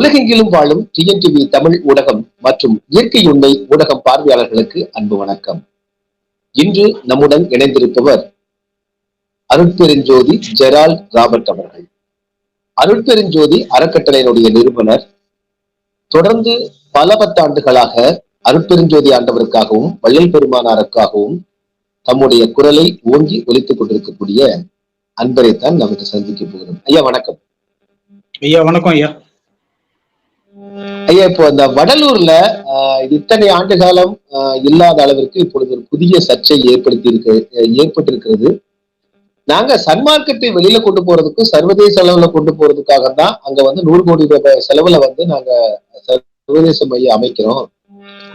உலகெங்கிலும் வாழும் டிஎன்டிவி தமிழ் ஊடகம் மற்றும் இயற்கை உண்மை ஊடகம் பார்வையாளர்களுக்கு அன்பு வணக்கம். இன்று நம்முடன் இணைந்திருப்பவர் அருட்பெருஞ்சோதி ஜெரால் ராபர்ட் அவர்கள். அருட்பெருஞ்சோதி அறக்கட்டளையினுடைய நிறுவனர். தொடர்ந்து பல பத்தாண்டுகளாக அருட்பெருஞ்சோதி ஆண்டவருக்காகவும் வள்ளல் பெருமானாருக்காகவும் தம்முடைய குரலை ஓங்கி ஒலித்துக் கொண்டிருக்கக்கூடிய அன்பரைத்தான் நமக்கு சந்திக்க போகிறோம். ஐயா வணக்கம். ஐயா வணக்கம் ஐயா. ஐயா இப்போ இந்த வடலூர்ல இத்தனை ஆண்டு காலம் இல்லாத அளவிற்கு இப்பொழுது ஒரு புதிய சர்ச்சை ஏற்படுத்தி இருக்கு ஏற்பட்டிருக்கிறது. நாங்க சன்மார்க்கத்தை வெளியில கொண்டு போறதுக்கும் சர்வதேச அளவுல கொண்டு போறதுக்காக தான் அங்க வந்து நூறு கோடி ரூபாய் செலவுல வந்து நாங்க சர்வதேச மையம் அமைக்கிறோம்.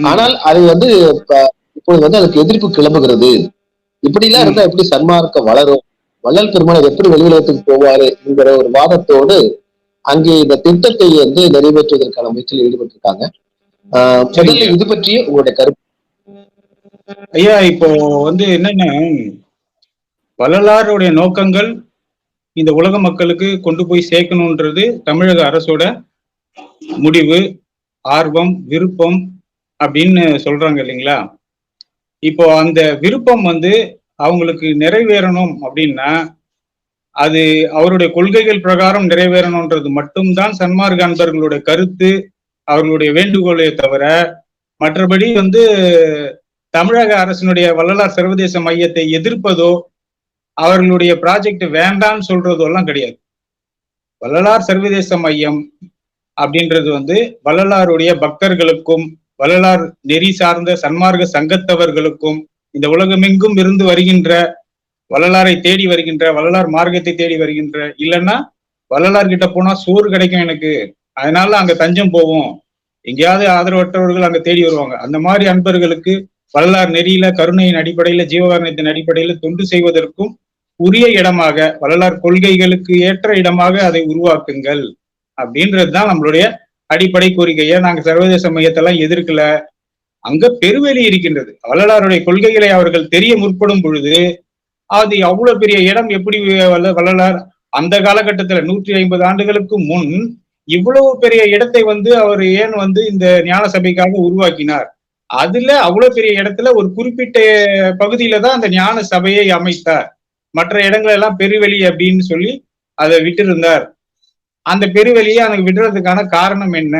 ஆனால் அது வந்து இப்ப- இப்பொழுது வந்து அதுக்கு எதிர்ப்பு கிளம்புகிறது. இப்படி எல்லாம் இருந்தா எப்படி சன்மார்க்கம் வளரும்? வள்ளல் பெருமாள் எப்படி வெளியுலகத்துக்கு போவாரு? என்கிற ஒரு வாதத்தோடு அங்கே இந்த திட்டத்தை வந்து நிறைவேற்றுவதற்கான முயற்சியில் ஈடுபட்டிருக்காங்க. முதல்ல. இது பற்றிய உங்களுடைய கருத்து. ஐயா இப்போ வந்து என்னன்னா வள்ளலாருடைய நோக்கங்கள் இந்த உலக மக்களுக்கு கொண்டு போய் சேர்க்கணுன்றது தமிழக அரசோட முடிவு ஆர்வம் விருப்பம் அப்படின்னு சொல்றாங்க இல்லைங்களா? இப்போ அந்த விருப்பம் வந்து அவங்களுக்கு நிறைவேறணும் அப்படின்னா அது அவருடைய கொள்கைகள் பிரகாரம் நிறைவேறணுன்றது மட்டும்தான் சன்மார்க் அன்பர்களுடைய கருத்து அவர்களுடைய வேண்டுகோளே தவிர மற்றபடி வந்து தமிழக அரசினுடைய வள்ளலார் சர்வதேச மையத்தை எதிர்ப்பதோ அவர்களுடைய ப்ராஜெக்ட் வேண்டாம்னு சொல்றதோ எல்லாம் கிடையாது. வள்ளலார் சர்வதேச மையம் அப்படின்றது வந்து வள்ளலாருடைய பக்தர்களுக்கும் வள்ளலார் நெறி சார்ந்த சன்மார்க்க சங்கத்தவர்களுக்கும் இந்த உலகமெங்கும் இருந்து வருகின்ற வள்ளலாரை தேடி வருகின்ற வள்ளலார் மார்க்கத்தை தேடி வருகின்ற இல்லைன்னா வள்ளலார் கிட்ட போனா சோறு கிடைக்கும் எனக்கு. அதனால அங்க தஞ்சம் போவோம். எங்கேயாவது ஆதரவற்றவர்கள் அங்க தேடி வருவாங்க. அந்த மாதிரி அன்பர்களுக்கு வள்ளலார் நெறியில கருணையின் அடிப்படையில ஜீவகாரணத்தின் அடிப்படையில தொண்டு செய்வதற்கும் உரிய இடமாக வள்ளலார் கொள்கைகளுக்கு ஏற்ற இடமாக அதை உருவாக்குங்கள் அப்படின்றதுதான் நம்மளுடைய அடிப்படை கோரிக்கையை நாங்க சர்வதேச மையத்தெல்லாம் எதிர்க்கல. அங்க பெருவெளி இருக்கின்றது. வள்ளலாருடைய கொள்கைகளை அவர்கள் தெரிய முற்படும் பொழுது அது அவ்வளவு பெரிய இடம் எப்படி வள்ளலார் அந்த காலகட்டத்துல நூற்றி ஐம்பது ஆண்டுகளுக்கு முன் இவ்வளவு பெரிய இடத்தை வந்து அவர் ஏன் வந்து இந்த ஞான சபைக்காக உருவாக்கினார்? அதுல அவ்வளவு பெரிய இடத்துல ஒரு குறிப்பிட்ட பகுதியில தான் அந்த ஞான சபையை அமைத்தார். மற்ற இடங்கள் எல்லாம் பெருவெளி அப்படின்னு சொல்லி அதை விட்டிருந்தார். அந்த பெருவெளியை எனக்கு விடுறதுக்கான காரணம் என்ன?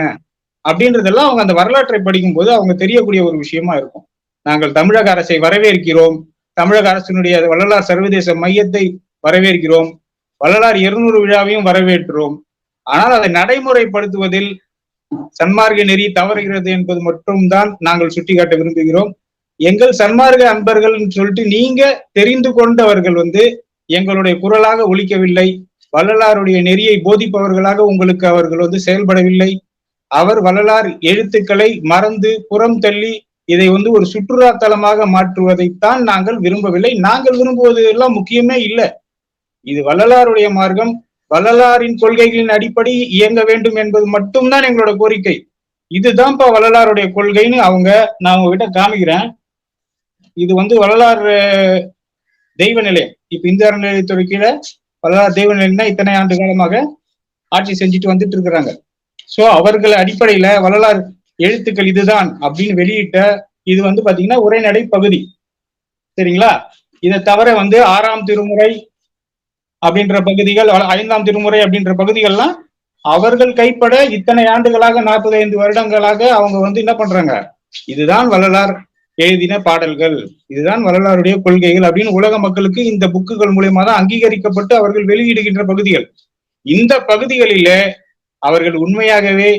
அப்படின்றதெல்லாம் அவங்க அந்த வரலாற்றை படிக்கும்போது அவங்க தெரியக்கூடிய ஒரு விஷயமா இருக்கும். நாங்கள் தமிழக அரசை வரவேற்கிறோம். தமிழக அரசினுடைய வள்ளலார் சர்வதேச மையத்தை வரவேற்கிறோம். வள்ளலார் இருநூறு விழாவையும் வரவேற்றோம் ஆனால் அதை நடைமுறைப்படுத்துவதில் சன்மார்க்க நெறி தவறுகிறது என்பது மட்டும்தான் நாங்கள் சுட்டிக்காட்ட விரும்புகிறோம். எங்கள் சன்மார்க்க அன்பர்கள்னு சொல்லிட்டு நீங்க தெரிந்து கொண்டவர்கள் வந்து எங்களுடைய குரலாக ஒழிக்கவில்லை வள்ளலாருடைய நெறியை போதிப்பவர்களாக உங்களுக்கு அவர்கள் வந்து செயல்படவில்லை. அவர் வள்ளலார் எழுத்துக்களை மறந்து புறம் தள்ளி இதை வந்து ஒரு சுற்றுலா தலமாக மாற்றுவதைத்தான் நாங்கள் விரும்பவில்லை. நாங்கள் விரும்புவது எல்லாம் முக்கியமே இல்லை. இது வள்ளலாருடைய மார்க்கம். வள்ளலாரின் கொள்கைகளின் அடிப்படை இயங்க வேண்டும் என்பது மட்டும்தான் எங்களோட கோரிக்கை. இதுதான்ப்பா வள்ளலாருடைய கொள்கைன்னு அவங்க நான் உங்ககிட்ட காமிக்கிறேன். இது வந்து வள்ளலார் தெய்வ நிலையம். இப்ப இந்து அறநிலையத்துறை கீழே வள்ளலார் தெய்வ நிலையம்னா இத்தனை ஆண்டு காலமாக ஆட்சி செஞ்சுட்டு வந்துட்டு இருக்கிறாங்க. சோ அவர்கள் அடிப்படையில வள்ளலார் எழுத்துக்கள் இதுதான் அப்படின்னு வெளியிட்ட இது வந்து பாத்தீங்கன்னா உரைநடை பகுதி. சரிங்களா? இதை தவிர வந்து ஆறாம் திருமுறை அப்படின்ற பகுதிகள் ஐந்தாம் திருமுறை அப்படின்ற பகுதிகள்லாம் அவர்கள் கைப்பட இத்தனை ஆண்டுகளாக நாற்பது ஐந்து வருடங்களாக அவங்க வந்து என்ன பண்றாங்க? இதுதான் வள்ளலார் எழுதின பாடல்கள். இதுதான் வள்ளலாருடைய கொள்கைகள் அப்படின்னு உலக மக்களுக்கு இந்த புக்குகள் மூலியமா தான் அங்கீகரிக்கப்பட்டு அவர்கள் வெளியிடுகின்ற பகுதிகள். இந்த பகுதிகளிலே அவர்கள் உண்மையாகவே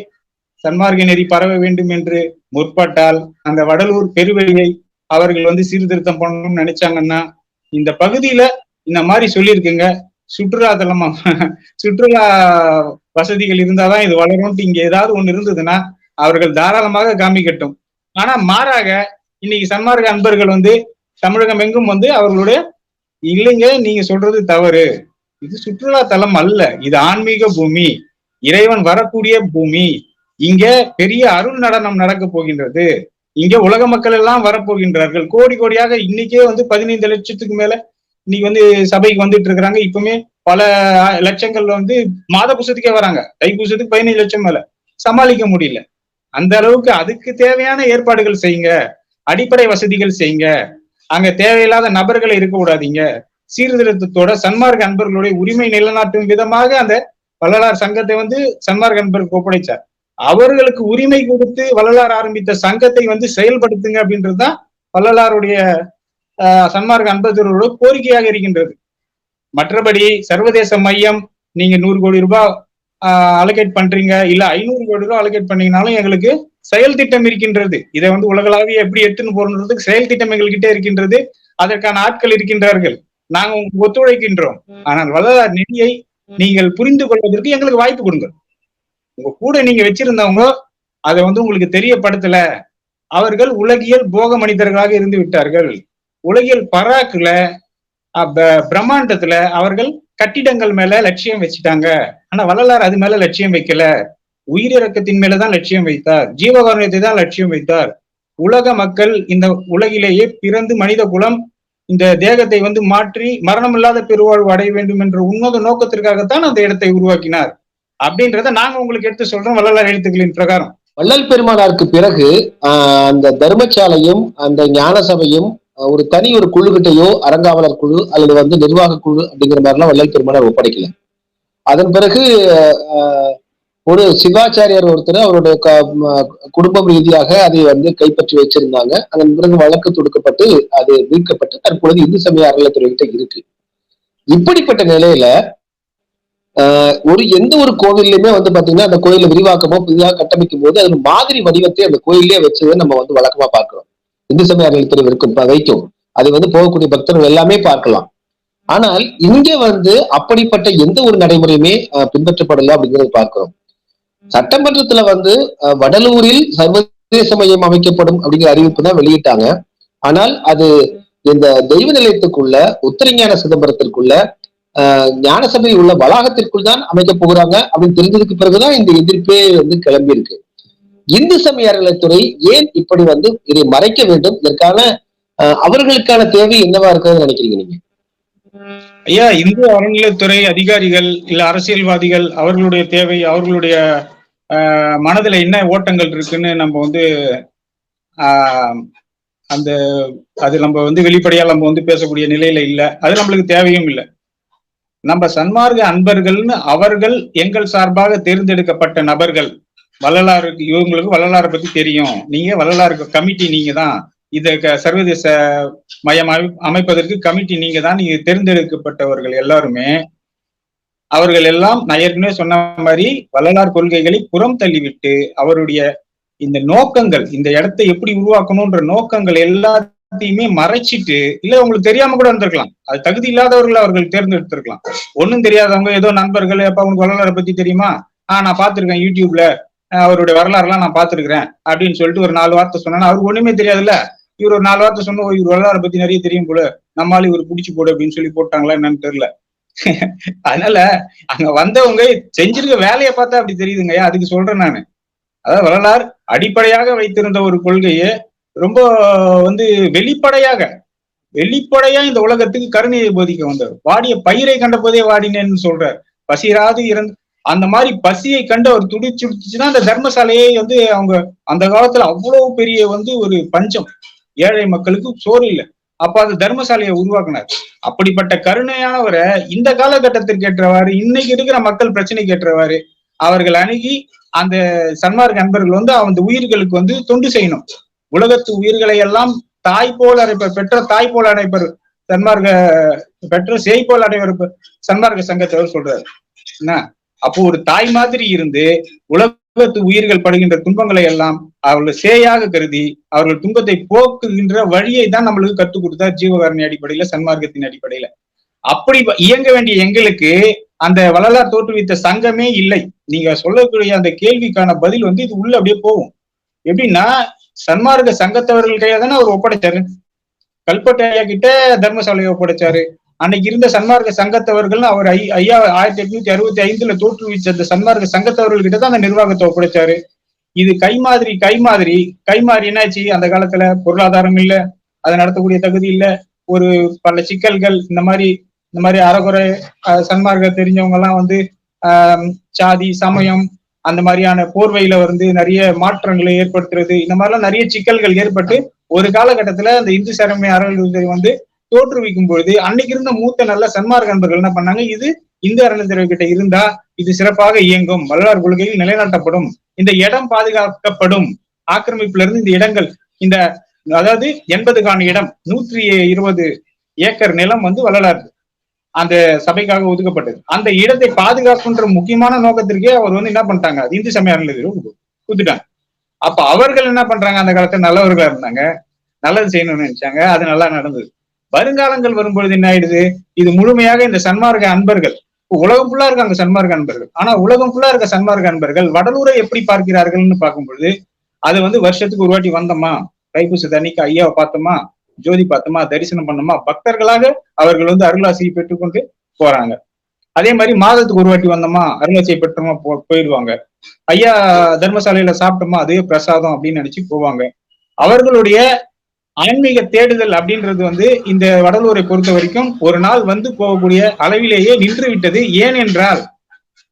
சன்மார்க்க நெறி பரவ வேண்டும் என்று முற்பட்டால் அந்த வடலூர் பெருவெளியை அவர்கள் வந்து சீர்திருத்தம் பண்ணணும்னு நினைச்சாங்கன்னா இந்த பகுதியில இந்த மாதிரி சொல்லியிருக்குங்க. சுற்றுலா தலமா சுற்றுலா வசதிகள் இருந்தாதான் இது வளரும்ட்டு இங்க ஏதாவது ஒண்ணு இருந்ததுன்னா அவர்கள் தாராளமாக காமிக்கட்டும். ஆனா மாறாக இன்னைக்கு சன்மார்க்க அன்பர்கள் வந்து தமிழகம் எங்கும் வந்து அவர்களுடைய இல்லைங்க நீங்க சொல்றது தவறு. இது சுற்றுலா தலம் அல்ல இது ஆன்மீக பூமி. இறைவன் வரக்கூடிய பூமி. இங்க பெரிய அருள் நடனம் நடக்க போகின்றது. இங்க உலக மக்கள் எல்லாம் வரப்போகின்றார்கள். கோடி கோடியாக இன்னைக்கே வந்து பதினைந்து லட்சத்துக்கு மேல இன்னைக்கு வந்து சபைக்கு வந்துட்டு இருக்கிறாங்க. இப்பவுமே பல லட்சங்கள் வந்து மாத பூசத்துக்கே வராங்க. தைப்பூசத்துக்கு பதினைஞ்சு லட்சம் மேல. சமாளிக்க முடியல. அந்த அளவுக்கு அதுக்கு தேவையான ஏற்பாடுகள் செய்யுங்க. அடிப்படை வசதிகள் செய்யுங்க. அங்க தேவையில்லாத நபர்களை இருக்க விடாதீங்க. சீர்திருத்தத்தோட சன்மார்க் அன்பர்களுடைய உரிமை நிலைநாட்டும் விதமாக அந்த வள்ளலார் சங்கத்தை வந்து சன்மார்க் அன்பர்களுக்கு ஒப்படைச்சார். அவர்களுக்கு உரிமை கொடுத்து வள்ளலார் ஆரம்பித்த சங்கத்தை வந்து செயல்படுத்துங்க அப்படின்றதுதான் வள்ளலாருடைய சன்மார்க்க அன்பர்களோட கோரிக்கையாக இருக்கின்றது. மற்றபடி சர்வதேச மையம் நீங்க நூறு கோடி ரூபாய் அலோகேட் பண்றீங்க இல்ல ஐநூறு கோடி ரூபாய் அலோகேட் பண்ணீங்கனாலும் எங்களுக்கு செயல் திட்டம் இருக்கின்றது. இதை வந்து உலகளாவிய எப்படி எடுத்துன்னு போறதுக்கு செயல் திட்டம் எங்கள்கிட்ட இருக்கின்றது. அதற்கான ஆட்கள் இருக்கின்றார்கள். நாங்க உங்களுக்கு ஒத்துழைக்கின்றோம். ஆனால் வள்ளலார் நிதியை நீங்கள் புரிந்து கொள்வதற்கு எங்களுக்கு வாய்ப்பு கொடுங்க உங்க கூட நீங்க வச்சிருந்தவங்க அதை வந்து உங்களுக்கு தெரியப்படுத்தல. அவர்கள் உலகியல் போக மனிதர்களாக இருந்து விட்டார்கள். உலகியல் பராக்குல பிரம்மாண்டத்துல அவர்கள் கட்டிடங்கள் மேல லட்சியம் வச்சுட்டாங்க. ஆனா வள்ளலார் அது மேல லட்சியம் வைக்கல. உயிரிறக்கத்தின் மேலதான் லட்சியம் வைத்தார். ஜீவகாரணத்தை தான் லட்சியம் வைத்தார். உலக மக்கள் இந்த உலகிலேயே பிறந்து மனித குலம் இந்த தேகத்தை வந்து மாற்றி மரணமில்லாத பெருவாழ்வு அடைய வேண்டும் என்ற உன்னத நோக்கத்திற்காகத்தான் அந்த இடத்தை உருவாக்கினார். அப்படின்றத நாங்க உங்களுக்கு எடுத்து சொல்றோம் வள்ளலார் எழுத்துக்களின் பிரகாரம். வள்ளல் பெருமானாருக்கு பிறகு ஆஹ், அந்த தர்மசாலையும் அந்த ஞான சபையும் ஒரு தனி ஒரு குழுக்கிட்டையோ அறங்காவலர் குழு அல்லது வந்து நிர்வாக குழு அப்படிங்கிற மாதிரிலாம் வள்ளல் பெருமானார் ஒப்படைக்கல. அதன் பிறகு ஒரு சிவாச்சாரியார் ஒருத்தர் அவருடைய க- குடும்பம் ரீதியாக அதை வந்து கைப்பற்றி வச்சிருந்தாங்க. அதன் பிறகு வழக்கு தொடுக்கப்பட்டு அது மீட்கப்பட்டு தற்பொழுது இந்து சமய அறநிலைத்துறை கிட்ட இருக்கு. இப்படிப்பட்ட நிலையில ஒரு எந்த ஒரு கோவில்லையுமே வந்து பாத்தீங்கன்னா அந்த கோயிலை விரிவாக்கமோ புதிதாக கட்டமைக்கும் போது அது மாதிரி வடிவத்தை அந்த கோயிலே வச்சதை நம்ம வந்து வழக்கமா பார்க்கிறோம். இந்து சமய அறநிலைத்துறை இருக்கும் வைக்கும் அது வந்து போகக்கூடிய பக்தர்கள் எல்லாமே பார்க்கலாம். ஆனால் இங்க வந்து அப்படிப்பட்ட எந்த ஒரு நடைமுறையுமே பின்பற்றப்படல அப்படிங்கறத பார்க்கிறோம். சட்டமன்றத்துல வந்து வடலூரில் சர்வதேச மையம் அமைக்கப்படும் அப்படிங்கிற அறிவிப்பு தான் வெளியிட்டாங்க. ஆனால் அது இந்த தெய்வ நிலையத்துக்குள்ள உத்தரஞான சிதம்பரத்திற்குள்ள ஞானசபை உள்ள வளாகத்திற்குள் தான் அமைக்க போகிறாங்க அப்படின்னு தெரிஞ்சதுக்கு பிறகுதான் இந்த எதிர்ப்பே வந்து கிளம்பி இருக்கு. இந்து சமய அறநிலைத்துறை ஏன் இப்படி வந்து இதை மறைக்க வேண்டும்? இதற்கான அவர்களுக்கான தேவை என்னவா இருக்குன்னு நினைக்கிறீங்க நீங்க? ஐயா இந்து அறநிலையத்துறை அதிகாரிகள் இல்ல அரசியல்வாதிகள் அவர்களுடைய தேவை அவர்களுடைய ஆஹ், மனதுல என்ன ஓட்டங்கள் இருக்குன்னு நம்ம வந்து ஆஹ், அந்த அது நம்ம வந்து வெளிப்படையா நம்ம வந்து பேசக்கூடிய நிலையில இல்ல. அது நம்மளுக்கு தேவையும் இல்லை. நம்ம சன்மார்க்க அன்பர்கள்னு அவர்கள் எங்கள் சார்பாக தேர்ந்தெடுக்கப்பட்ட நபர்கள். வள்ளலாருக்கு இவங்களுக்கு வள்ளலாரை பத்தி தெரியும். நீங்க வள்ளலாருக்கு கமிட்டி நீங்க தான். இத க- சர்வதேச மையம் அமை- அமைப்பதற்கு கமிட்டி நீங்க தான். நீங்க தேர்ந்தெடுக்கப்பட்டவர்கள் எல்லாருமே. அவர்கள் எல்லாம் நான் ஏற்கனவே சொன்ன மாதிரி வள்ளலார் கொள்கைகளை புறம் தள்ளிவிட்டு அவருடைய இந்த நோக்கங்கள் இந்த இடத்தை எப்படி உருவாக்கணும்ன்ற நோக்கங்கள் எல்லாத்தையுமே மறைச்சிட்டு இல்ல உங்களுக்கு தெரியாம கூட இருந்திருக்கலாம். அது தகுதி இல்லாதவர்கள் அவர்கள் தேர்ந்தெடுத்திருக்கலாம். ஒன்னும் தெரியாதவங்க ஏதோ நண்பர்கள் அப்ப உங்களுக்கு வரலாறு பத்தி தெரியுமா? ஆஹ் நான் பார்த்திருக்கேன் யூடியூப்ல. அவருடைய அவருடைய வரலாறுலாம் நான் பார்த்திருக்கிறேன் அப்படின்னு சொல்லிட்டு ஒரு நாலு வார்த்தை சொன்னா அவருக்கு ஒண்ணுமே தெரியாதுல்ல. இவர் ஒரு நாலு வார்த்தை சொன்ன இவர் வரலாறு பத்தி நிறைய தெரியும் போல. நம்மளால இவர் பிடிச்சி போடு அப்படின்னு சொல்லி போட்டாங்களா என்னன்னு தெரியல. அதனால அங்க வந்தவங்க செஞ்சிருக்க வேலையை பார்த்தா அப்படி தெரியுதுங்க. அதுக்கு சொல்றேன் நானு. அதாவது வரலாறு அடிப்படையாக வைத்திருந்த ஒரு கொள்கையை ரொம்ப வந்து வெளிப்படையாக வெளிப்படையா இந்த உலகத்துக்கு கருணையை போதிக்க வந்தார். வாடிய பயிரை கண்ட போதே வாடினேன்னு சொல்றார். பசிராது இறந்து அந்த மாதிரி பசியை கண்டு அவர் துடிச்சுடுச்சுன்னா அந்த தர்மசாலையை வந்து அவங்க அந்த காலத்துல அவ்வளவு பெரிய வந்து ஒரு பஞ்சம். ஏழை மக்களுக்கு சோறு இல்லை. அப்ப அந்த தர்மசாலையை உருவாக்குனார். அப்படிப்பட்ட கருணையானவரை இந்த காலகட்டத்திற்கு ஏற்றவாறு இன்னைக்கு இருக்கிற மக்கள் பிரச்சனைக்கு ஏற்றவாறு அவர்கள் அணுகி அந்த சன்மார்க் அன்பர்கள் வந்து அந்த உயிர்களுக்கு வந்து தொண்டு செய்யணும். உலகத்து உயிர்களை எல்லாம் தாய் போல் அடைப்பர் பெற்ற தாய் போல் அடைப்பர் சன்மார்க்க பெற்ற சேய் போல் அடைவர் சன்மார்க்க சங்கத்தவர் சொல்றாரு. என்ன? அப்போ ஒரு தாய் மாதிரி இருந்து உலகத்து உயிர்கள் படுகின்ற துன்பங்களை எல்லாம் அவர்கள் சேயாக கருதி அவர்கள் துன்பத்தை போக்குகின்ற வழியை தான் நம்மளுக்கு கத்துக் கொடுத்தார் ஜீவகாரணி அடிப்படையில சன்மார்க்கத்தின் அடிப்படையில. அப்படி இயங்க வேண்டிய எங்களுக்கு அந்த வள்ளலார் தோற்றுவித்த சங்கமே இல்லை. நீங்க சொல்லக்கூடிய அந்த கேள்விக்கான பதில் வந்து இது உள்ள அப்படியே போகும். எப்படின்னா சன்மார்க்க சங்கத்தவர்கள் கையில தானே அவர் ஒப்படைச்சாரு? கல்பட்டு ஐயா கிட்ட தர்மசாலையை ஒப்படைச்சாரு. அன்னைக்கு இருந்த சன்மார்க்க சங்கத்தவர்கள் அவர் ஐ- ஐயா ஆயிரத்தி எட்நூத்தி அறுபத்தி ஐந்துல தோற்றுவிச்ச அந்த சன்மார்க்க சங்கத்தவர்கள் கிட்ட தான் அந்த நிர்வாகத்தை ஒப்படைச்சாரு. இது கை மாதிரி கை மாதிரி. கை மாதிரி என்னாச்சு? அந்த காலத்துல பொருளாதாரம் இல்ல அதை நடத்தக்கூடிய தகுதி இல்ல. ஒரு பல சிக்கல்கள் இந்த மாதிரி இந்த மாதிரி அறகுறை சன்மார்க்க தெரிஞ்சவங்க எல்லாம் வந்து ஆஹ், சாதி சமயம் அந்த மாதிரியான போர்வையில வந்து நிறைய மாற்றங்களை ஏற்படுத்துறது இந்த மாதிரிலாம் நிறைய சிக்கல்கள் ஏற்பட்டு ஒரு காலகட்டத்துல அந்த இந்து சரமை அறநிலையத்துறை வந்து தோற்றுவிக்கும் பொழுது அன்னைக்கு இருந்த மூத்த நல்ல சன்மார்க் நண்பர்கள் என்ன பண்ணாங்க? இது இந்து அறநிலையத்துறை கிட்ட இருந்தா இது சிறப்பாக இயங்கும். வள்ளலார் கொள்கையில் நிலைநாட்டப்படும். இந்த இடம் பாதுகாக்கப்படும். ஆக்கிரமிப்புல இருந்து இந்த இடங்கள் இந்த அதாவது எண்பதுக்கான இடம் நூற்றி இருபது ஏக்கர் நிலம் வந்து வள்ளலார் அந்த சபைக்காக ஒதுக்கப்பட்டது. அந்த இடத்தை பாதுகாப்புன்ற முக்கியமான நோக்கத்திற்கே அவர் வந்து என்ன பண்ணிட்டாங்க? இந்து சமய அறநிலையத்துறை கொடுத்துட்டாங்க. அப்ப அவர்கள் என்ன பண்றாங்க? அந்த காலத்துல நல்லவர்களா இருந்தாங்க. நல்லது செய்யணும்னு நினைச்சாங்க. அது நல்லா நடந்தது. வருங்காலங்கள் வரும்பொழுது என்ன ஆயிடுது? இது முழுமையாக இந்த சன்மார்க்க அன்பர்கள். உலகம் ஃபுல்லா இருக்க அந்த சன்மார்க்க அன்பர்கள். ஆனா உலகம் ஃபுல்லா இருக்க சன்மார்க்க அன்பர்கள் வடலூரை எப்படி பார்க்கிறார்கள்னு பார்க்கும் பொழுது அது வந்து வருஷத்துக்கு ஒரு வாட்டி வந்தோமா? தைப்பூச தண்ணிக்கு ஐயாவை பார்த்தோமா? ஜோதி பார்த்தோமா தரிசனம் பண்ணோமா பக்தர்களாக அவர்கள் வந்து அருளாசியை பெற்றுக்கொண்டு போறாங்க. அதே மாதிரி மாதத்துக்கு ஒரு வாட்டி வந்தோமா அருளாசியை பெற்றோமா போ போயிடுவாங்க. ஐயா தர்மசாலையில சாப்பிட்டோமா அதே பிரசாதம் அப்படின்னு நினைச்சு போவாங்க. அவர்களுடைய ஆன்மீக தேடுதல் அப்படின்றது வந்து இந்த வடலூரை பொறுத்த வரைக்கும் ஒரு நாள் வந்து போகக்கூடிய அளவிலேயே நின்று விட்டது ஏன் என்றால்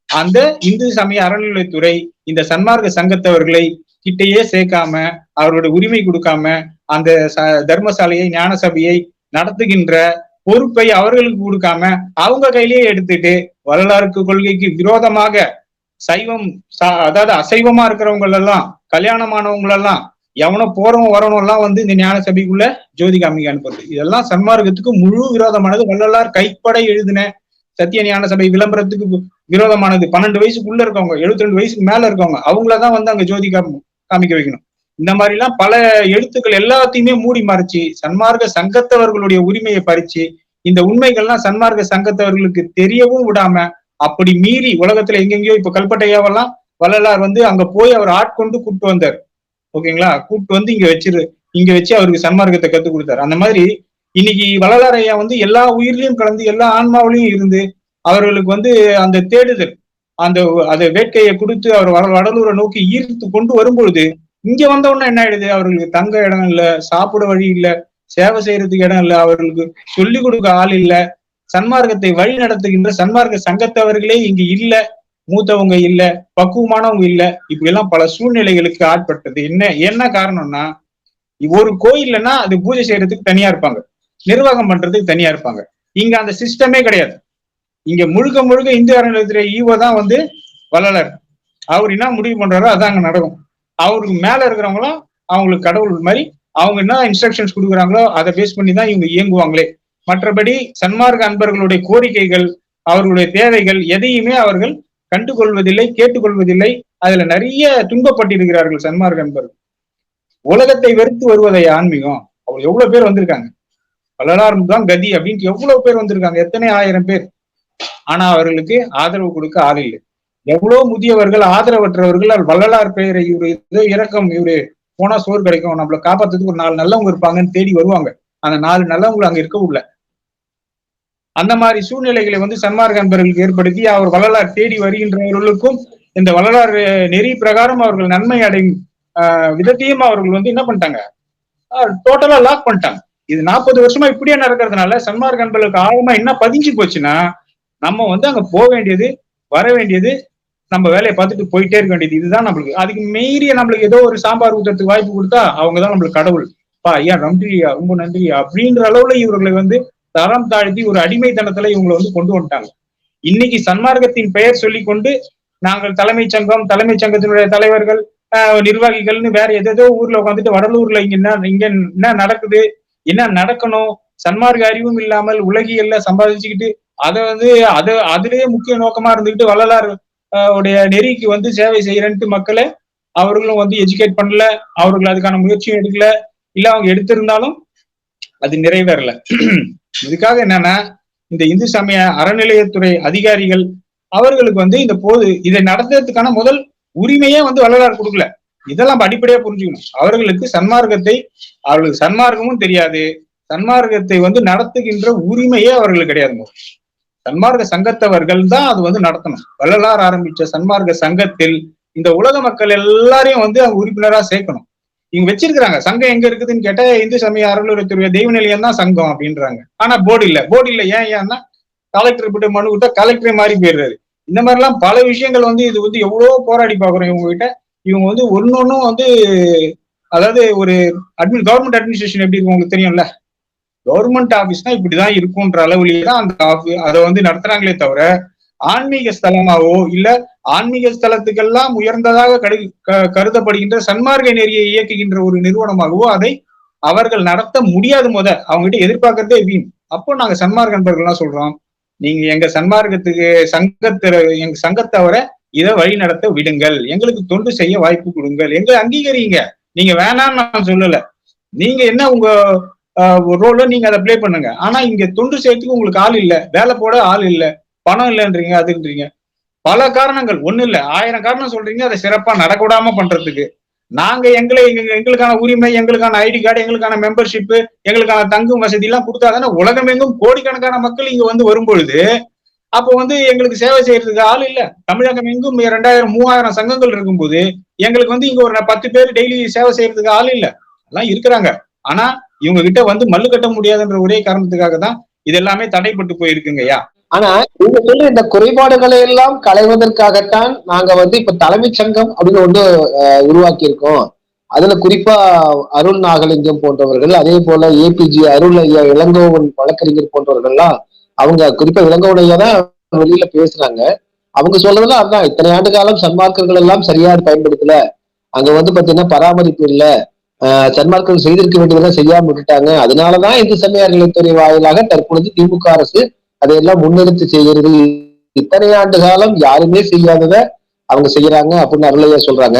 அந்த இந்து சமய அறநிலையத்துறை இந்த சன்மார்க்க சங்கத்தவர்களை கிட்டையே சேர்க்காம அவரோட உரிமை கொடுக்காம அந்த தர்மசாலையை ஞான சபையை நடத்துகின்ற பொறுப்பை அவர்களுக்கு கொடுக்காம அவங்க கையிலேயே எடுத்துட்டு வரலாறு கொள்கைக்கு விரோதமாக சைவம் அதாவது அசைவமா இருக்கிறவங்க எல்லாம் கல்யாணமானவங்களெல்லாம் எவனோ போறவன் வரணும் எல்லாம் வந்து இந்த ஞான சபைக்குள்ள ஜோதி காமிக்க அனுப்புறது. இதெல்லாம் சன்மார்க்கத்துக்கு முழு விரோதமானது. வள்ளலார் கைப்பட எழுதின சத்திய ஞான சபை விளம்பரத்துக்கு விரோதமானது. பன்னெண்டு வயசுக்குள்ள இருக்கவங்க எழுபத்தி ரெண்டு வயசுக்கு மேல இருக்கவங்க அவங்களதான் வந்து அங்க ஜோதி காமிக்க வைக்கணும். இந்த மாதிரி எல்லாம் பல எழுத்துக்கள் எல்லாத்தையுமே மூடி மறைச்சு சன்மார்க்க சங்கத்தவர்களுடைய உரிமையை பறிச்சு இந்த உண்மைகள்லாம் சன்மார்க்க சங்கத்தவர்களுக்கு தெரியவும் விடாம அப்படி மீறி உலகத்துல எங்கெங்கயோ இப்ப கல்பட்டையாவெல்லாம் வள்ளலார் வந்து அங்க போய் அவர் ஆட்கொண்டு கூப்பிட்டு வந்தார். ஓகேங்களா? கூப்பிட்டு வந்து இங்க வச்சிரு இங்க வச்சு அவருக்கு சன்மார்க்கத்தை கத்துக் கொடுத்தாரு. அந்த மாதிரி இன்னைக்கு வள்ளலார் ஐயா வந்து எல்லா உயிர்லையும் கலந்து எல்லா ஆன்மாவிலையும் இருந்து அவர்களுக்கு வந்து அந்த தேடுதல் அந்த அந்த வேட்கையை கொடுத்து அவர் வட வடலூரை நோக்கி ஈர்த்து கொண்டு வரும்பொழுது இங்க வந்த உடனே என்ன ஆயிடுது? அவர்களுக்கு தங்க இடம் இல்ல சாப்பிட வழி இல்ல சேவை செய்யறதுக்கு இடம் இல்ல அவர்களுக்கு சொல்லிக் கொடுக்க ஆள் இல்ல. சன்மார்க்கத்தை வழி நடத்துகின்ற சன்மார்க்க சங்கத்தவர்களே இங்க இல்ல மூத்தவங்க இல்ல பக்குவமானவங்க இல்ல. இப்படி எல்லாம் பல சூழ்நிலைகளுக்கு ஆட்பட்டது. என்ன என்ன காரணம்னா ஒரு கோயில்லன்னா அது பூஜை செய்யறதுக்கு தனியா இருப்பாங்க. நிர்வாகம் பண்றதுக்கு தனியா இருப்பாங்க. இங்க அந்த சிஸ்டமே கிடையாது. இங்க முழுக்க முழுக்க இந்து அறநிலையத்துறை ஈவோ தான் வந்து வள்ளலர். அவர் என்ன முடிவு பண்றாரோ அதான் அங்க நடக்கும். அவருக்கு மேல இருக்கிறவங்களும் அவங்களுக்கு கடவுள் மாதிரி அவங்க என்ன இன்ஸ்ட்ரக்ஷன்ஸ் கொடுக்குறாங்களோ அதை பேஸ் பண்ணி தான் இவங்க இயங்குவாங்களே. மற்றபடி சன்மார்க்க அன்பர்களுடைய கோரிக்கைகள் அவர்களுடைய தேவைகள் எதையுமே அவர்கள் கண்டுகொள்வதில்லை கேட்டுக்கொள்வதில்லை. அதுல நிறைய துன்பப்பட்டிருக்கிறார்கள் சன்மார்க்க அன்பர்கள். உலகத்தை வெறுத்து வருவதை ஆன்மீகம். அவர் எவ்வளவு பேர் வந்திருக்காங்க. வள்ளலார் தான் கதி அப்படின்ட்டு எவ்வளவு பேர் வந்திருக்காங்க. எத்தனை ஆயிரம் பேர். ஆனா அவர்களுக்கு ஆதரவு கொடுக்க ஆள் இல்லை. எவ்வளவு முதியவர்கள் ஆதரவற்றவர்கள் வள்ளலார் பெயரை இவரு ஏதோ இறக்கம் இவரு போனா சோறு கிடைக்கும் நம்மள காப்பாத்துறதுக்கு ஒரு நாலு நல்லவங்க இருப்பாங்கன்னு தேடி வருவாங்க. அந்த நாலு நல்லவங்களை அங்க இருக்க உள்ள. அந்த மாதிரி சூழ்நிலைகளை வந்து சன்மார்க் அன்பர்களுக்கு ஏற்படுத்தி அவர் வள்ளலார் தேடி வருகின்றவர்களுக்கும் இந்த வள்ளலார் நெறி பிரகாரம் அவர்கள் நன்மை அடையும் விதத்தையும் அவர்கள் வந்து என்ன பண்ணிட்டாங்க? டோட்டலா லாக் பண்ணிட்டாங்க. இது நாற்பது வருஷமா இப்படியே நடக்கிறதுனால சன்மார்க் அன்பர்களுக்கு ஆழமா என்ன பதிஞ்சு போச்சுன்னா நம்ம வந்து அங்க போக வேண்டியது வர வேண்டியது நம்ம வேலையை பார்த்துட்டு போயிட்டே இருக்க வேண்டியது இதுதான் நம்மளுக்கு. அதுக்கு மீறிய நம்மளுக்கு ஏதோ ஒரு சாம்பார் ஊத்துறதுக்கு வாய்ப்பு கொடுத்தா அவங்க தான் நம்மளுக்கு கடவுள். பா ஐயா நன்றியா ரொம்ப நன்றியா அப்படின்ற அளவுல இவர்களை வந்து தரம் தாழ்த்தி ஒரு அடிமைத்தனத்துல இவங்களை வந்து கொண்டு வந்துட்டாங்க. இன்னைக்கு சன்மார்க்கத்தின் பெயர் சொல்லி கொண்டு நாங்கள் தலைமைச் சங்கம் தலைமைச் சங்கத்தினுடைய தலைவர்கள் நிர்வாகிகள்னு வேற எதோ ஊர்ல உட்காந்துட்டு வடலூர்ல இங்க என்ன இங்க என்ன நடக்குது என்ன நடக்கணும் சன்மார்க்க அறிவும் இல்லாமல் உலகியல்ல சம்பாதிச்சுக்கிட்டு அதை வந்து அது அதுலயே முக்கிய நோக்கமா இருந்துகிட்டு வள்ளலார் உடைய நெறிக்கு வந்து சேவை செய்யறேன்ட்டு மக்களை அவர்களும் வந்து எஜுகேட் பண்ணல அவர்கள் அதுக்கான முயற்சியும் எடுக்கல. இல்ல அவங்க எடுத்திருந்தாலும் அது நிறைவேறல. இதுக்காக என்னன்னா இந்த இந்து சமய அறநிலையத்துறை அதிகாரிகள் அவர்களுக்கு வந்து இந்த போது இதை நடத்துறதுக்கான முதல் உரிமையே வந்து வள்ளலார் கொடுக்கல. இதெல்லாம் அடிப்படையா புரிஞ்சுக்கணும். அவர்களுக்கு சன்மார்க்கத்தை அவர்களுக்கு சன்மார்க்கமும் தெரியாது. சன்மார்க்கத்தை வந்து நடத்துகின்ற உரிமையே அவர்களுக்கு கிடையாது சன்மார்க்க சங்கத்தவர்கள் தான் அது வந்து நடத்தணும். வள்ளலார் ஆரம்பிச்ச சன்மார்க்க சங்கத்தில் இந்த உலக மக்கள் எல்லாரையும் வந்து அவங்க உறுப்பினரா சேர்க்கணும். இவங்க வச்சிருக்கிறாங்க. சங்கம் எங்க இருக்குதுன்னு கேட்டா இந்து சமய அறநிலையத்துறை தெய்வ நிலையம் தான் சங்கம் அப்படின்றாங்க. ஆனா போர்டு இல்ல. போர்டு இல்ல ஏன் ஏன்னா கலெக்டர் கிட்ட மனு விட்டா கலெக்டர் மாறி போயிடுறாரு. இந்த மாதிரிலாம் பல விஷயங்கள் வந்து இது வந்து எவ்வளவோ போராடி பாக்குறோம் இவங்க கிட்ட இவங்க வந்து ஒன்னொன்னும் வந்து அதாவது ஒரு அட்மின் கவர்மெண்ட் அட்மினிஸ்ட்ரேஷன் எப்படி இருக்கும் உங்களுக்கு தெரியும்ல? கவர்மெண்ட் ஆபீஸ்னா இப்படிதான் இருக்கும்ன்ற அளவுலயே தான் அந்த அதை வந்து நடத்துறாங்களே தவிர ஆன்மீக ஸ்தலமாவோ இல்ல ஆன்மீக ஸ்தலத்துக்கெல்லாம் உயர்ந்ததாக கரு க- கருதப்படுகின்ற சன்மார்க்க நெறியை இயக்குகின்ற ஒரு நிறுவனமாகவோ அதை அவர்கள் நடத்த முடியாது முத. அவங்ககிட்ட எதிர்பார்க்கறதே வீண். அப்போ நாங்க சன்மார்க்க நண்பர்கள்லாம் சொல்றோம் நீங்க எங்க சன்மார்க்கத்துக்கு சங்கத்தை எங்க சங்கத்தவரை இதை வழி நடத்த விடுங்கள். எங்களுக்கு தொண்டு செய்ய வாய்ப்பு கொடுங்கள். எங்களை அங்கீகரிங்க. நீங்க வேணாம்னு நான் சொல்லல. நீங்க என்ன உங்க ரோல நீங்க அதை ப்ளே பண்ணுங்க. ஆனா இங்க தொண்டு செய்யறதுக்கு உங்களுக்கு ஆள் இல்ல. வேலை போட ஆள் இல்ல. பணம் இல்லைன்றீங்க அதுன்றீங்க. பல காரணங்கள். ஒண்ணு இல்ல. ஆயிரம் காரணம் சொல்றீங்க அதை சிறப்பா நடக்கூடாம பண்றதுக்கு. நாங்க எங்களை எங்க- எங்களுக்கான உரிமை எங்களுக்கான ஐடி கார்டு எங்களுக்கான மெம்பர்ஷிப் எங்களுக்கான தங்கும் வசதி எல்லாம் கொடுத்தாதானே உலகமெங்கும் கோடிக்கணக்கான மக்கள் இங்க வந்து வரும்பொழுது அப்போ வந்து எங்களுக்கு சேவை செய்யறதுக்கு ஆள் இல்ல. தமிழகம் எங்கும் ரெண்டாயிரம் மூவாயிரம் சங்கங்கள் இருக்கும்போது எங்களுக்கு வந்து இங்க ஒரு பத்து பேர் டெய்லி சேவை செய்யறதுக்கு ஆள் இல்ல. எல்லாம் இருக்கிறாங்க. ஆனா இவங்க கிட்ட வந்து மல்லு கட்ட முடியாதுன்ற ஒரே காரணத்துக்காக தான் இது எல்லாமே தடைப்பட்டு போயிருக்குங்கய்யா ஆனா நீங்க சொல்ற இந்த குறைபாடுகளை எல்லாம் களைவதற்காகத்தான் நாங்க வந்து இப்ப தலைமைச் சங்கம் அப்படின்னு ஒண்ணு உருவாக்கி இருக்கோம் அதுல குறிப்பா அருள் நாகலிங்கம் போன்றவர்கள் அதே போல ஏபிஜி அருள் ஐயா இளங்கோவன் வழக்கறிஞர் போன்றவர்கள்லாம் அவங்க குறிப்பா இளங்கோவன் ஐயா தான் வெளியில பேசுறாங்க. அவங்க சொல்றதுல அதான். இத்தனை ஆண்டு காலம் சன்மார்க்கர்கள் எல்லாம் சரியா பயன்படுத்தல. அங்க வந்து பாத்தீங்கன்னா பராமரிப்பு இல்ல. ஆஹ் செய்திருக்க வேண்டியதெல்லாம் செய்யாம விட்டுட்டாங்க. அதனாலதான் இந்து சமய அறநிலைத்துறை வாயிலாக தற்பொழுது திமுக அரசு அதையெல்லாம் முன்னெடுத்து செய்கிறது. இத்தனை ஆண்டு காலம் யாருமே செய்யாததை அவங்க செய்யறாங்க அப்படின்னு அருளையா சொல்றாங்க.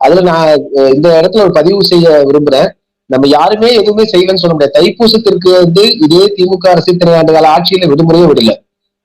அதுல நான் இந்த இடத்துல ஒரு பதிவு செய்ய விரும்புறேன். நம்ம யாருமே எதுவுமே செய்யலன்னு சொல்ல முடியாது. தைப்பூசத்திற்கு வந்து இதே திமுக அரசு இத்தனை ஆண்டு கால ஆட்சியில விடுமுறையே விடல.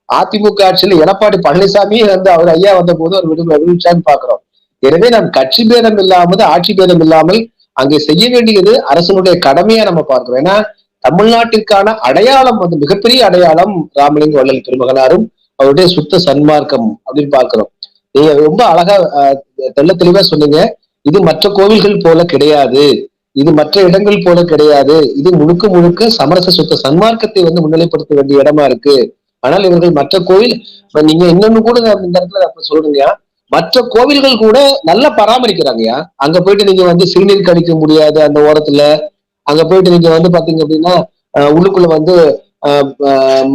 அதிமுக ஆட்சியில எடப்பாடி பழனிசாமி வந்து அவர் ஐயா வந்த போது ஒரு விடுமுறை விடுவிச்சான்னு பாக்குறோம். எனவே நம் கட்சி பேதம் இல்லாமல் ஆட்சி பேதம் இல்லாமல் அங்கே செய்ய வேண்டியது அரசனுடைய கடமையா நம்ம பார்க்கிறோம். ஏன்னா தமிழ்நாட்டிற்கான அடையாளம் வந்து மிகப்பெரிய அடையாளம் ராமலிங்க வள்ளல் பெருமகனாரும் அவருடைய சுத்த சன்மார்க்கம் அப்படின்னு பார்க்கிறோம். நீங்க ரொம்ப அழகா அஹ், தெள்ள தெளிவா சொன்னீங்க. இது மற்ற கோவில்கள் போல கிடையாது. இது மற்ற இடங்கள் போல கிடையாது. இது முழுக்க முழுக்க சமரச சுத்த சன்மார்க்கத்தை வந்து முன்னிலைப்படுத்த வேண்டிய இடமா இருக்கு. ஆனால் இவர்கள் மற்ற கோயில் இப்ப நீங்க இன்னொன்னு கூட இந்த இடத்துல அப்ப சொல்றீங்க மற்ற கோவில்கள் கூட நல்லா பராமரிக்கிறாங்கயா அங்க போயிட்டு நீங்க வந்து சிறுநீர் கழிக்க முடியாது அந்த ஓரத்துல. அங்க போயிட்டு நீங்க வந்து பாத்தீங்க அப்படின்னா உள்ளுக்குள்ள வந்து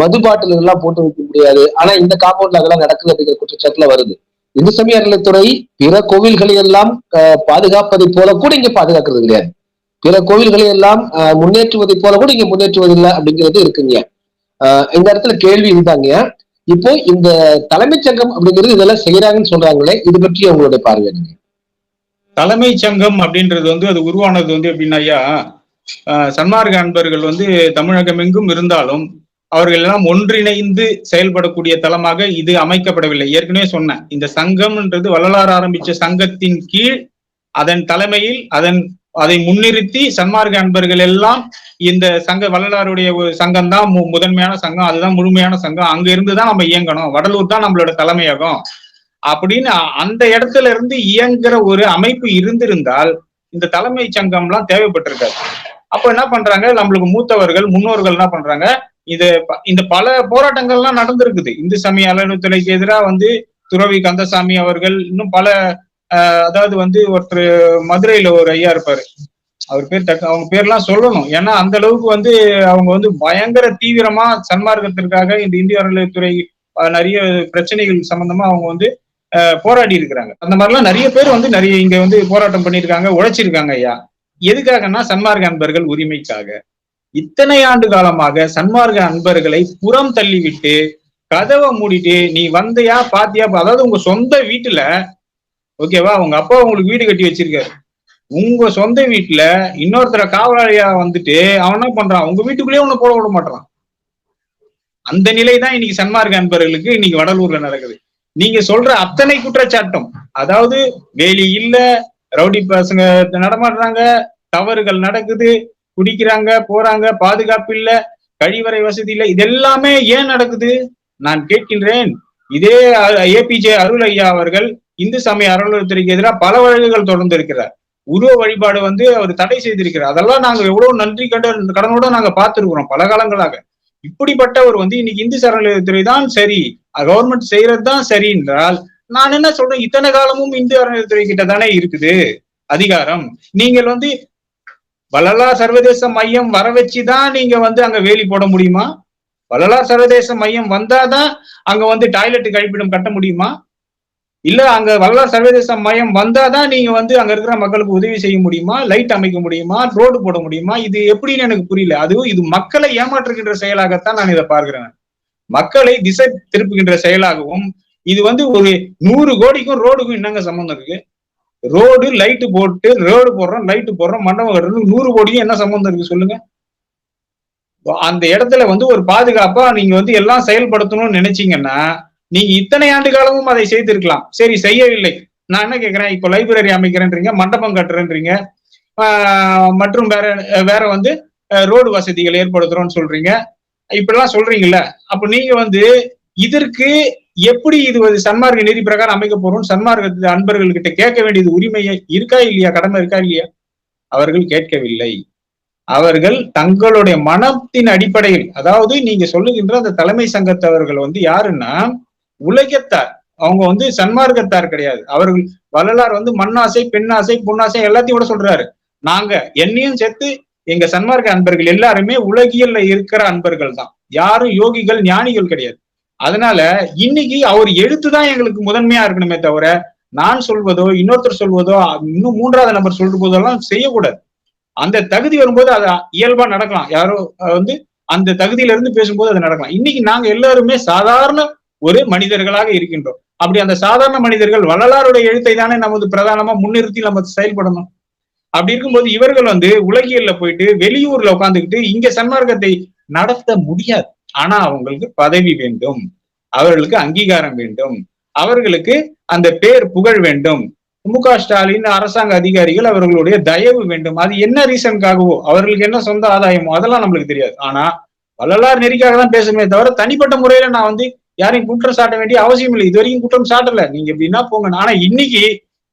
மது பாட்டில் எல்லாம் போட்டு வைக்க முடியாது. ஆனா இந்த காம்பவுண்ட்ல அதெல்லாம் நடக்குது அப்படிங்கிற குற்றச்சாட்டுல வருது. இந்து சமய அறநிலைத்துறை பிற கோவில்களை எல்லாம் பாதுகாப்பதை போல கூட இங்க பாதுகாக்கிறது கிடையாது பிற கோவில்களை எல்லாம் முன்னேற்றுவதை போல கூட இங்க முன்னேற்றுவதில்லை அப்படிங்கிறது இருக்குங்க இந்த இடத்துல கேள்வி இதுதாங்க இப்போ இந்த தலைமைச் சங்கம் அப்படிங்கிறது இதெல்லாம் செய்யறாங்கன்னு சொல்றாங்களே இது பற்றி உங்களுடைய பார்வை தலைமைச் சங்கம் அப்படின்றது வந்து அது உருவானது வந்து எப்படின்னாயா ஆஹ் சன்மார்க்க அன்பர்கள் வந்து தமிழகம் எங்கும் இருந்தாலும் அவர்கள் எல்லாம் ஒன்றிணைந்து செயல்படக்கூடிய தளமாக இது அமைக்கப்படவில்லை. ஏற்கனவே சொன்னேன் இந்த சங்கம்ன்றது வள்ளலார் ஆரம்பிச்ச சங்கத்தின் கீழ் அதன் தலைமையில் அதன் அதை முன்னிறுத்தி சன்மார்க்க அன்பர்கள் எல்லாம் இந்த சங்க வள்ளலாருடைய ஒரு சங்கம் தான் முதன்மையான சங்கம் அதுதான் முழுமையான சங்கம். அங்க இருந்து தான் நம்ம இயங்கணும். வடலூர் தான் நம்மளோட தலைமையகம். அப்படின்னு அந்த இடத்துல இருந்து இயங்குற ஒரு அமைப்பு இருந்திருந்தால் இந்த தலைமை சங்கம்லாம் தேவைப்பட்டிருக்காது. அப்ப என்ன பண்றாங்க? நம்மளுக்கு மூத்தவர்கள் முன்னோர்கள் என்ன பண்றாங்க? இது ப- இந்த பல போராட்டங்கள்லாம் நடந்திருக்குது. இந்து சமய அறநிலையத்துறைக்கு எதிராக வந்து துறவி கந்தசாமி அவர்கள் இன்னும் பல அதாவது வந்து ஒருத்தர் மதுரையில ஒரு ஐயா இருப்பாரு. அவர் பேர் டக்கு அவங்க பேர்லாம் சொல்லணும். ஏன்னா அந்த அளவுக்கு வந்து அவங்க வந்து பயங்கர தீவிரமா சன்மார்க்கத்திற்காக இந்த இந்திய அறநிலையத்துறை ஆஹ், நிறைய பிரச்சனைகள் சம்பந்தமா அவங்க வந்து போராடி இருக்கிறாங்க. அந்த மாதிரிலாம் நிறைய பேர் வந்து நிறைய இங்க வந்து போராட்டம் பண்ணியிருக்காங்க உழைச்சிருக்காங்க ஐயா. எதுக்காகன்னா சன்மார்க்க அன்பர்கள் உரிமைக்காக. இத்தனை ஆண்டு காலமாக சன்மார்க்க அன்பர்களை புறம் தள்ளிவிட்டு கதவை மூடிட்டு நீ வந்தியா பாத்தியா? அதாவது உங்க சொந்த வீட்டுல ஓகேவா? உங்க அப்பா உங்களுக்கு வீடு கட்டி வச்சிருக்காரு. உங்க சொந்த வீட்டுல இன்னொருத்தர காவலாளியா வந்துட்டு அவன் என்ன பண்றான்? உங்க வீட்டுக்குள்ளேயே உன்ன போட விட மாட்டான் அந்த நிலை தான் இன்னைக்கு சன்மார்க்க அன்பர்களுக்கு இன்னைக்கு வடலூர்ல நடக்குது. நீங்க சொல்ற அத்தனை குற்றச்சாட்டம் அதாவது வேலி இல்ல ரவுடி பசங்க நடமாடுறாங்க தவறுகள் நடக்குது குடிக்கிறாங்க போறாங்க பாதுகாப்பு இல்ல கழிவறை வசதி இல்ல இது எல்லாமே ஏன் நடக்குது? நான் கேட்கின்றேன். இதே ஏபிஜே அருள் ஐயா அவர்கள் இந்து சமய அறநிலையத்துறைக்கு எதிராக பல வழக்குகள் தொடர்ந்து இருக்கிறார். உருவ வழிபாடு வந்து அவர் தடை செய்திருக்கிறார். அதெல்லாம் நாங்க எவ்வளவு நன்றி கடன் கடனோட நாங்க பார்த்துருக்கிறோம் பல காலங்களாக. இப்படிப்பட்டவர் வந்து இன்னைக்கு இந்து அறநிலையத்துறை தான் சரி கவர்மெண்ட் செய்யறது தான் சரி என்றால் நான் என்ன சொல்றேன்? இத்தனை காலமும் இந்து அறநிலையத்துறை கிட்ட தானே இருக்குது அதிகாரம். நீங்கள் வந்து வள்ளலார் சர்வதேச மையம் வர வச்சுதான் நீங்க வந்து அங்க வேலி போட முடியுமா? வள்ளலார் சர்வதேச மையம் வந்தாதான் அங்க வந்து டாய்லெட் கழிப்பிடம் கட்ட முடியுமா? இல்ல அங்க வள்ளலார் சர்வதேச மையம் வந்தாதான் நீங்க வந்து அங்க இருக்கிற மக்களுக்கு உதவி செய்ய முடியுமா? லைட் அமைக்க முடியுமா? ரோடு போட முடியுமா? இது எப்படின்னு எனக்கு புரியல. அதுவும் இது மக்களை ஏமாற்றுகின்ற செயலாகத்தான் நான் இதை பார்க்கிறேன். மக்களை திசை திருப்புகின்ற செயலாகவும் இது வந்து ஒரு நூறு கோடிக்கும் ரோடுக்கும் என்னங்க சம்பந்தம் இருக்கு? ரோடு லைட்டு போட்டு ரோடு போடுறோம் லைட்டு போடுறோம் மண்டபம் கட்டுறோம் நூறு கோடிக்கும் என்ன சம்பந்தம் இருக்கு சொல்லுங்க? அந்த இடத்துல வந்து ஒரு பாதுகாப்பா நீங்க வந்து எல்லாம் செயல்படுத்தணும்னு நினைச்சீங்கன்னா நீங்க இத்தனை ஆண்டு காலமும் அதை செய்திருக்கலாம். சரி செய்யவில்லை. நான் என்ன கேட்கிறேன் இப்போ லைப்ரரி அமைக்கிறேன்றீங்க மண்டபம் கட்டுறேன்றீங்க ஆஹ் மற்றும் வேற வேற வந்து ரோடு வசதிகள் ஏற்படுத்துறோம்னு சொல்றீங்க. இப்படிலாம் சொல்றீங்கல்ல. அப்ப நீங்க வந்து இதற்கு எப்படி இது வந்து சன்மார்க்க நெறி பிரகாரம் அமைக்க போறோம் சன்மார்க்க அன்பர்கள் கிட்ட கேட்க வேண்டியது உரிமையை இருக்கா இல்லையா? கடமை இருக்கா இல்லையா? அவர்கள் கேட்கவில்லை. அவர்கள் தங்களுடைய மனத்தின் அடிப்படையில் அதாவது நீங்க சொல்லுகின்ற அந்த தலைமை சங்கத்தவர்கள் வந்து யாருன்னா உலகத்தார். அவங்க வந்து சன்மார்க்கத்தார் கிடையாது. அவர்கள் வள்ளலார் வந்து மண்ணாசை பெண்ணாசை பொன்னாசை எல்லாத்தையும் கூட சொல்றாரு. நாங்க என்னையும் சேர்த்து எங்க சன்மார்க்க அன்பர்கள் எல்லாருமே உலகியல்ல இருக்கிற அன்பர்கள் தான். யாரும் யோகிகள் ஞானிகள் கிடையாது. அதனால இன்னைக்கு அவர் எழுத்துதான் எங்களுக்கு முதன்மையா இருக்கணுமே தவிர நான் சொல்வதோ இன்னொருத்தர் சொல்வதோ இன்னும் மூன்றாவது நபர் சொல்ற போதெல்லாம் செய்யக்கூடாது. அந்த தகுதி வரும்போது அது இயல்பா நடக்கலாம். யாரோ வந்து அந்த தகுதியில இருந்து பேசும்போது அது நடக்கலாம். இன்னைக்கு நாங்க எல்லாருமே சாதாரண ஒரு மனிதர்களாக இருக்கின்றோம். அப்படி அந்த சாதாரண மனிதர்கள் வள்ளலாருடைய எழுத்தை தானே நமது பிரதானமா முன்னிறுத்தி நம்ம செயல்படணும். அப்படி இருக்கும்போது இவர்கள் வந்து உலகியல்ல போயிட்டு வெளியூர்ல உட்காந்துக்கிட்டு இங்க சன்மார்க்கத்தை நடத்த முடியாது. ஆனா அவங்களுக்கு பதவி வேண்டும். அவர்களுக்கு அங்கீகாரம் வேண்டும். அவர்களுக்கு அந்த பேர் புகழ் வேண்டும். மு க ஸ்டாலின் அரசாங்க அதிகாரிகள் அவர்களுடைய தயவு வேண்டும். அது என்ன ரீசனுக்காகவோ அவர்களுக்கு என்ன சொந்த ஆதாயமோ அதெல்லாம் நம்மளுக்கு தெரியாது. ஆனா வள்ளலார் நெறிக்காக தான் பேசுமே தவிர தனிப்பட்ட முறையில நான் வந்து யாரையும் குற்றம் சாட்ட வேண்டிய அவசியம் இல்லை. இது வரைக்கும் குற்றம் சாட்டல. நீங்க எப்படின்னா போங்க ஆனா இன்னைக்கு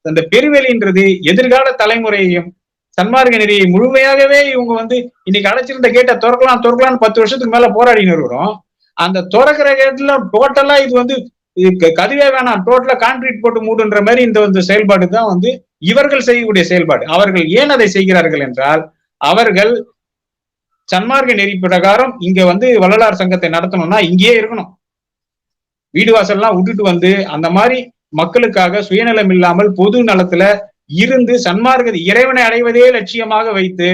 அந்த பெருவெளின்றது எதிர்கால தலைமுறையையும் சன்மார்க்க நெறியை முழுமையாகவே இவங்க வந்து இன்னைக்கு அடைச்சிருந்த கேட்டை திறக்கலாம் திறக்கலாம்னு பத்து வருஷத்துக்கு மேல போராடினு இருக்கிறோம். அந்த திறக்கிற கேட்ல டோட்டலா இது வந்து கதுவே வேணாம். டோட்டலா கான்கிரீட் போட்டு மூடுன்ற மாதிரி இந்த வந்து செயல்பாடு தான் வந்து இவர்கள் செய்யக்கூடிய செயல்பாடு. அவர்கள் ஏன் அதை செய்கிறார்கள் என்றால் அவர்கள் சன்மார்க்க நெறி பிரகாரம் இங்க வந்து வள்ளலார் சங்கத்தை நடத்தணும்னா இங்கேயே இருக்கணும். வீடு வாசல்லாம் விட்டுட்டு வந்து அந்த மாதிரி மக்களுக்காக சுயநலம் இல்லாமல் பொது நலத்துல இருந்து சன்மார்க்க இறைவனை அடைவதே லட்சியமாக வைத்து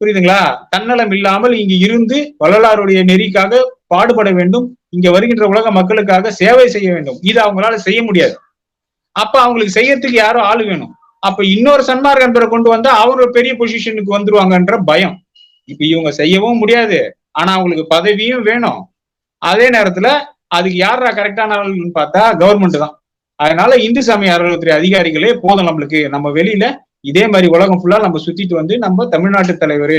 புரியுதுங்களா? தன்னலம் இல்லாமல் இங்க இருந்து வள்ளலாருடைய நெறிக்காக பாடுபட வேண்டும். இங்க வருகின்ற உலக மக்களுக்காக சேவை செய்ய வேண்டும். இது அவங்களால செய்ய முடியாது. அப்ப அவங்களுக்கு செய்யறதுக்கு யாரும் ஆள் வேணும். அப்ப இன்னொரு சன்மார்க்க அன்பரை கொண்டு வந்தா அவர் பெரிய பொசிஷனுக்கு வந்துருவாங்கன்ற பயம். இப்ப இவங்க செய்யவும் முடியாது. ஆனா அவங்களுக்கு பதவியும் வேணும். அதே நேரத்துல அதுக்கு யாரா கரெக்டான ஆளுன்னு பார்த்தா கவர்மெண்ட் தான். அதனால இந்து சமய அறநிலையத்துறை அதிகாரிகளே போதும் நம்மளுக்கு. நம்ம வெளியில இதே மாதிரி உலகம் ஃபுல்லா நம்ம சுத்திட்டு வந்து நம்ம தமிழ்நாட்டு தலைவர்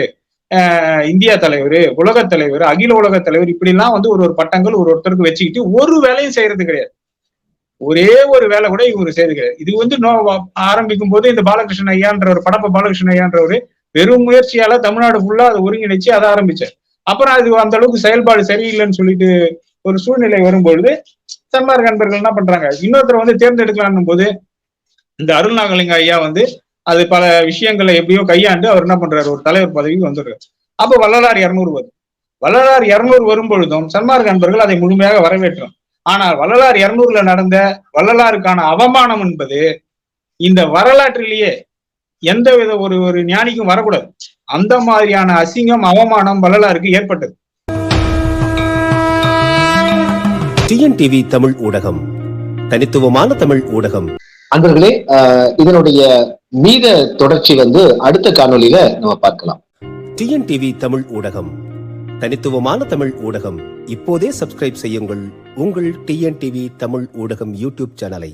இந்தியா தலைவர் உலக தலைவர் அகில உலக தலைவர் இப்படிலாம் வந்து ஒரு ஒரு பட்டங்கள் ஒரு ஒருத்தருக்கு வச்சுக்கிட்டு ஒரு வேலையும் செய்யறது கிடையாது. ஒரே ஒரு வேலை கூட இவங்க செய்யறது கிடையாது. இது வந்து நோ ஆரம்பிக்கும் போது இந்த பாலகிருஷ்ணன் ஐயான்ற ஒரு படப்ப பாலகிருஷ்ணன் ஐயான்றவர் வெறும் முயற்சியால தமிழ்நாடு ஃபுல்லா அதை ஒருங்கிணைச்சு அதை ஆரம்பிச்சார். அப்புறம் அது அந்த அளவுக்கு செயல்பாடு சரியில்லைன்னு சொல்லிட்டு ஒரு சூழ்நிலை வரும்பொழுது சன்மார்க் நண்பர்கள் என்ன பண்றாங்க? இன்னொருத்தர் வந்து தேர்ந்தெடுக்கலான்னும் போது இந்த அருள்நாகலிங்க ஐயா வந்து அது பல விஷயங்களை எப்படியோ கையாண்டு அவர் என்ன பண்றாரு? ஒரு தலைவர் பதவிக்கு வந்துடுறாரு. அப்போ வள்ளலார் இருநூறு வரும். வள்ளலார் இருநூறு வரும்பொழுதும் சன்மார்க் அன்பர்கள் அதை முழுமையாக வரவேற்றோம். ஆனால் வள்ளலார் இருநூறுல நடந்த வள்ளலாருக்கான அவமானம் என்பது இந்த வரலாற்றிலேயே எந்த வித ஒரு ஒரு ஞானிக்கும் வரக்கூடாது. அந்த மாதிரியான அசிங்கம் அவமானம் வள்ளலாருக்கு ஏற்பட்டது. டிஎன்டிவி தமிழ் ஊடகம் தனித்துவமான தமிழ் ஊடகம். அன்பர்களே இதனுடைய மீத தொடர்ச்சி வந்து அடுத்த காணொளியில நம்ம பார்க்கலாம். டிஎன்டிவி தமிழ் ஊடகம் தனித்துவமான தமிழ் ஊடகம். இப்போதே சப்ஸ்கிரைப் செய்யுங்கள். உங்கள் டிஎன்டிவி தமிழ் ஊடகம் யூடியூப் சேனலை.